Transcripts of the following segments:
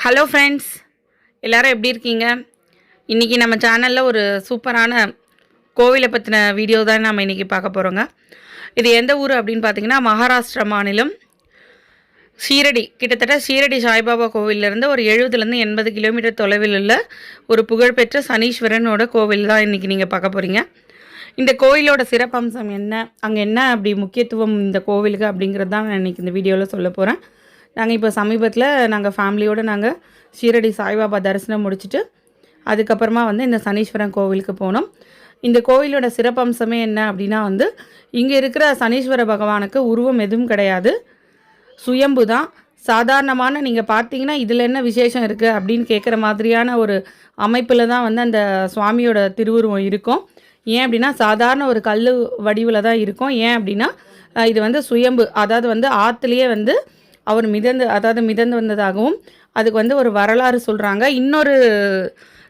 Hello friends எல்லோரும் எப்படி இருக்கீங்க? இன்றைக்கி நம்ம சேனலில் ஒரு சூப்பரான கோவிலை பற்றின வீடியோ தான் நம்ம இன்றைக்கி பார்க்க போகிறோங்க இது எந்த ஊர் அப்படின்னு பார்த்தீங்கன்னா மகாராஷ்டிரா மாநிலம் ஷீரடி. கிட்டத்தட்ட ஷீரடி சாய்பாபா கோவிலிருந்து ஒரு எழுபதுலேருந்து எண்பது கிலோமீட்டர் தொலைவில் உள்ள ஒரு புகழ்பெற்ற சனீஸ்வரனோட கோவில் தான் இன்றைக்கி நீங்கள் பார்க்க போகிறீங்க இந்த கோயிலோட சிறப்பம்சம் என்ன? அங்கே என்ன அப்படி முக்கியத்துவம் இந்த கோவிலுக்கு அப்படிங்கிறது தான் நான் இன்றைக்கி இந்த வீடியோவில் சொல்ல போகிறேன் நாங்கள் இப்போ சமீபத்தில் நாங்கள் ஃபேமிலியோடு நாங்கள் ஷீரடி சாய்பாபா தரிசனம் முடிச்சுட்டு அதுக்கப்புறமா வந்து இந்த சனீஸ்வரன் கோவிலுக்கு போனோம். இந்த கோவிலோட சிறப்பம்சமே என்ன அப்படின்னா வந்து இங்கே இருக்கிற சனீஸ்வர பகவானுக்கு உருவம் எதுவும் கிடையாது. சுயம்பு தான். சாதாரணமான நீங்கள் பார்த்தீங்கன்னா இதில் என்ன விசேஷம் இருக்குது அப்படின்னு கேட்குற மாதிரியான ஒரு அமைப்பில் தான் வந்து அந்த சுவாமியோட திருவுருவம் இருக்கும். ஏன் அப்படின்னா சாதாரண ஒரு கல் வடிவில் தான் இருக்கும். ஏன் அப்படின்னா இது வந்து சுயம்பு. அதாவது வந்து ஆற்றுலேயே வந்து அவர் மிதந்து அதாவது மிதந்து வந்ததாகவும் அதுக்கு வந்து ஒரு வரலாறு சொல்கிறாங்க இன்னொரு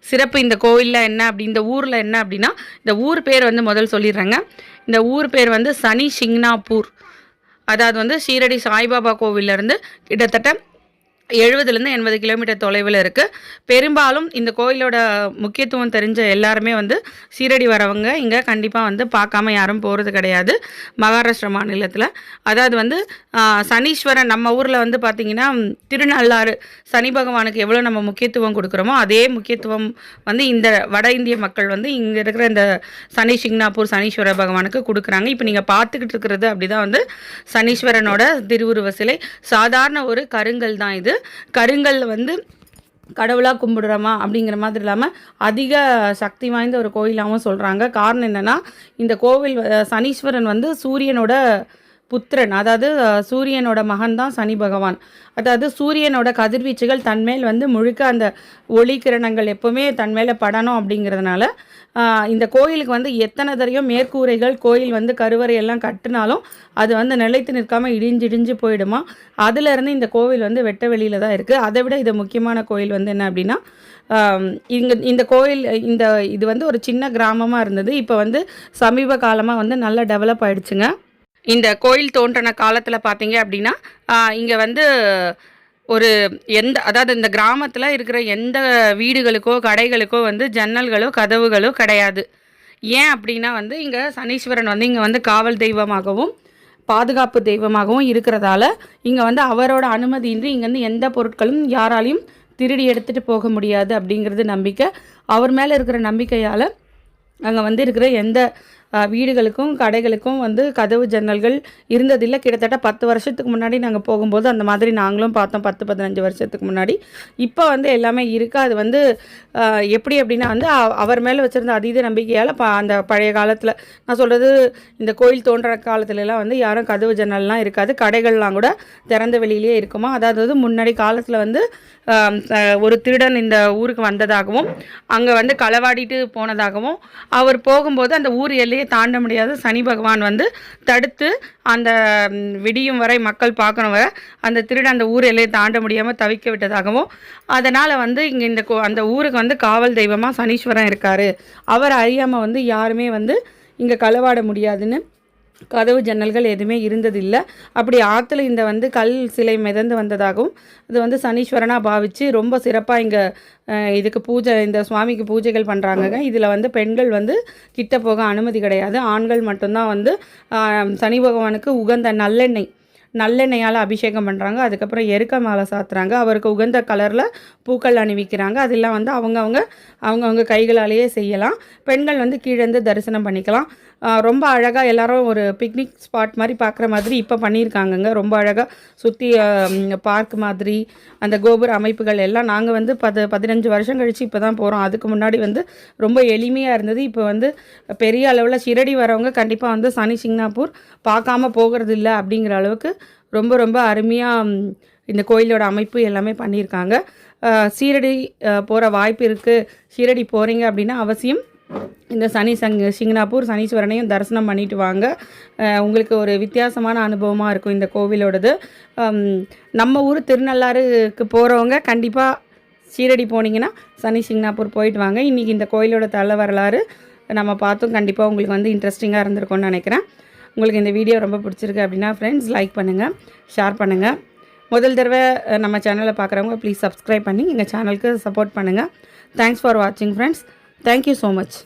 சிறப்பு இந்த கோவிலில் என்ன அப்படி இந்த ஊரில் என்ன அப்படின்னா இந்த ஊர் பேர் வந்து முதல் சொல்லிடுறாங்க. இந்த ஊர் பேர் வந்து சனி சிங்னாப்பூர். அதாவது வந்து ஷீரடி சாய்பாபா கோவிலேருந்து கிட்டத்தட்ட எழுபதுலேருந்து எண்பது கிலோமீட்டர் தொலைவில் இருக்குது பெரும்பாலும் இந்த கோயிலோட முக்கியத்துவம் தெரிஞ்ச எல்லாருமே வந்து சீரடி வரவங்க. இங்கே கண்டிப்பாக வந்து பார்க்காம யாரும் போகிறது கிடையாது. மகாராஷ்டிரா மாநிலத்தில். அதாவது வந்து சனீஸ்வரன் நம்ம ஊரில் வந்து பார்த்திங்கன்னா திருநள்ளாறு சனி பகவானுக்கு எவ்வளோ நம்ம முக்கியத்துவம் கொடுக்குறோமோ அதே முக்கியத்துவம் வந்து இந்த வட இந்திய மக்கள் வந்து இங்கே இருக்கிற இந்த சனி சிங்னாப்பூர் சனீஸ்வர பகவானுக்கு கொடுக்குறாங்க. இப்போ நீங்கள் பார்த்துக்கிட்டு இருக்கிறது அப்படிதான் வந்து சனீஸ்வரனோட திருவுருவ சிலை. சாதாரண ஒரு கருங்கல் தான் இது. கருங்கல் வந்து கடவுளாக கும்பிடுறோமா அப்படிங்கிற மாதிரி இல்லாமல் அதிக சக்தி வாய்ந்த ஒரு கோயிலாகவும் சொல்கிறாங்க காரணம் என்னென்னா இந்த கோவில் சனீஸ்வரன் வந்து சூரியனோட புத்திரன் அதாவது சூரியனோட மகன் தான் சனி பகவான். அதாவது சூரியனோட கதிர்வீச்சுகள் தன்மேல் வந்து முழுக்க அந்த ஒளி கிரணங்கள் எப்போவுமே தன்மேல படணும் அப்படிங்கிறதுனால இந்த கோயிலுக்கு வந்து எத்தனை தரையும் மேற்கூரைகள் கோயில் வந்து கருவறை எல்லாம் கட்டினாலும் அது வந்து நிலைத்து நிற்காமல் இடிஞ்சு இடிஞ்சு போயிடுமா? அதுலேருந்து இந்த கோவில் வந்து வெட்ட வெளியில் தான் இருக்குது அதை விட இது முக்கியமான கோயில் வந்து என்ன அப்படின்னா இங்கே இங்க இந்த கோயில் இந்த இது வந்து ஒரு சின்ன கிராமமாக இருந்தது. இப்போ வந்து சமீப காலமாக வந்து நல்லா டெவலப் ஆயிடுச்சுங்க. இந்த கோயில் தோன்றின காலத்தில் பார்த்தீங்க அப்படின்னா இங்கே வந்து ஒரு எந்த அதாவது இந்த கிராமத்தில் இருக்கிற எந்த வீடுகளுக்கோ கடைகளுக்கோ வந்து ஜன்னல்களோ கதவுகளோ கிடையாது. ஏன் அப்படின்னா வந்து இங்கே சனீஸ்வரன் வந்து இங்கே வந்து காவல் தெய்வமாகவும் பாதுகாப்பு தெய்வமாகவும் இருக்கிறதால இங்கே வந்து அவரோட அனுமதியின்றி இங்கேருந்து எந்த பொருட்களும் யாராலையும் திருடி எடுத்துகிட்டு போக முடியாது அப்படிங்கிறது நம்பிக்கை. அவர் மேலே இருக்கிற நம்பிக்கையால் அங்கே வந்து இருக்கிற எந்த வீடுகளுக்கும் கடைகளுக்கும் வந்து கதவு ஜன்னல்கள் இருந்ததில்லை. கிட்டத்தட்ட பத்து வருஷத்துக்கு முன்னாடி நாங்கள் போகும்போது அந்த மாதிரி நாங்களும் பார்த்தோம். பத்து பதினஞ்சு வருஷத்துக்கு முன்னாடி. இப்போ வந்து எல்லாமே இருக்குது அது வந்து எப்படி அப்படின்னா வந்து அவர் மேலே வச்சுருந்த அதீத நம்பிக்கையால் ப அந்த பழைய காலத்தில் நான் சொல்கிறது இந்த கோயில் தோன்ற காலத்துலலாம் வந்து யாரும் கதவு ஜன்னல்லாம் இருக்காது. கடைகள்லாம் கூட திறந்த வெளியிலே இருக்குமா? அதாவது முன்னாடி காலத்தில் வந்து ஒரு திருடன் இந்த ஊருக்கு வந்ததாகவும் அங்கே வந்து களவாடிட்டு போனதாகவும் அவர் போகும்போது அந்த ஊர் எல்லையை தாண்ட முடியாத. சனி பகவான் வந்து தடுத்து அந்த விடியும் வரை மக்கள் பார்க்கணும் வரை அந்த திருடன் அந்த ஊர் எல்லையை தாண்ட முடியாமல் தவிக்க விட்டதாகவும் அதனால் வந்து இங்கே இந்த அந்த ஊருக்கு வந்து காவல் தெய்வமாக சனீஸ்வரன் இருக்கார். அவர் அறியாமல் வந்து யாருமே வந்து இங்கே களவாட முடியாதுன்னு கதவு ஜன்னல்கள் எதுவுமே இருந்ததில்லை. அப்படி ஆற்றுல இந்த வந்து கல் சிலை மிதந்து வந்ததாகவும் இது வந்து சனீஸ்வரனாக பாவித்து ரொம்ப சிறப்பாக இங்கே இதுக்கு பூஜை இந்த சுவாமிக்கு பூஜைகள் பண்ணுறாங்கங்க இதில் வந்து பெண்கள் வந்து கிட்ட போக அனுமதி கிடையாது. ஆண்கள் மட்டும்தான் வந்து சனி பகவானுக்கு உகந்த நல்லெண்ணெய் நல்லெண்ணெயால் அபிஷேகம் பண்ணுறாங்க அதுக்கப்புறம் எருக்க மாலை சாத்துறாங்க. அவருக்கு உகந்த கலரில் பூக்கள் அணிவிக்கிறாங்க. அதெல்லாம் வந்து அவங்கவுங்க அவங்கவுங்க கைகளாலேயே செய்யலாம். பெண்கள் வந்து கீழேருந்து தரிசனம் பண்ணிக்கலாம். ரொம்ப அழகாக எல்லோரும் ஒரு பிக்னிக் ஸ்பாட் மாதிரி பார்க்குற மாதிரி இப்போ பண்ணியிருக்காங்கங்க. ரொம்ப அழகாக சுற்றி பார்க் மாதிரி அந்த கோபுர அமைப்புகள் எல்லாம் நாங்கள் வந்து பது பதினஞ்சு வருஷம் கழித்து இப்போ தான் போகிறோம் அதுக்கு முன்னாடி வந்து ரொம்ப எளிமையாக இருந்தது. இப்போ வந்து பெரிய அளவில் ஷிரடி வரவங்க கண்டிப்பாக வந்து சனி சிங்னாப்பூர் பார்க்காம போகிறது இல்லை அப்படிங்கிற அளவுக்கு ரொம்ப ரொம்ப அருமையாக இந்த கோயிலோட அமைப்பு எல்லாமே பண்ணியிருக்காங்க. சீரடி போகிற வாய்ப்பு இருக்குது ஷீரடி போகிறீங்க அப்படின்னா அவசியம் இந்த சனி சங் சிங்னாப்பூர் சனீஸ்வரனையும் தரிசனம் பண்ணிட்டு வாங்க. உங்களுக்கு ஒரு வித்தியாசமான அனுபவமாக இருக்கும் இந்த கோவிலோடது. நம்ம ஊர் திருநள்ளாறுக்கு போகிறவங்க கண்டிப்பாக சீரடி போனீங்கன்னா சனி சிங்னாப்பூர் போயிட்டு வாங்க. இன்றைக்கி இந்த கோயிலோட தலை வரலாறு நம்ம பார்த்தும். கண்டிப்பாக உங்களுக்கு வந்து இன்ட்ரெஸ்டிங்காக இருந்திருக்கும்னு நினைக்கிறேன். உங்களுக்கு இந்த வீடியோ ரொம்ப பிடிச்சிருக்கு அப்படின்னா ஃப்ரெண்ட்ஸ் லைக் பண்ணுங்கள் ஷேர் பண்ணுங்கள் முதல் தடவை நம்ம சேனலை பார்க்குறவங்க ப்ளீஸ் சப்ஸ்கிரைப் பண்ணி எங்கள் சேனலுக்கு சப்போர்ட் பண்ணுங்கள் தேங்க்ஸ் ஃபார் வாட்சிங் friends Thank you so much.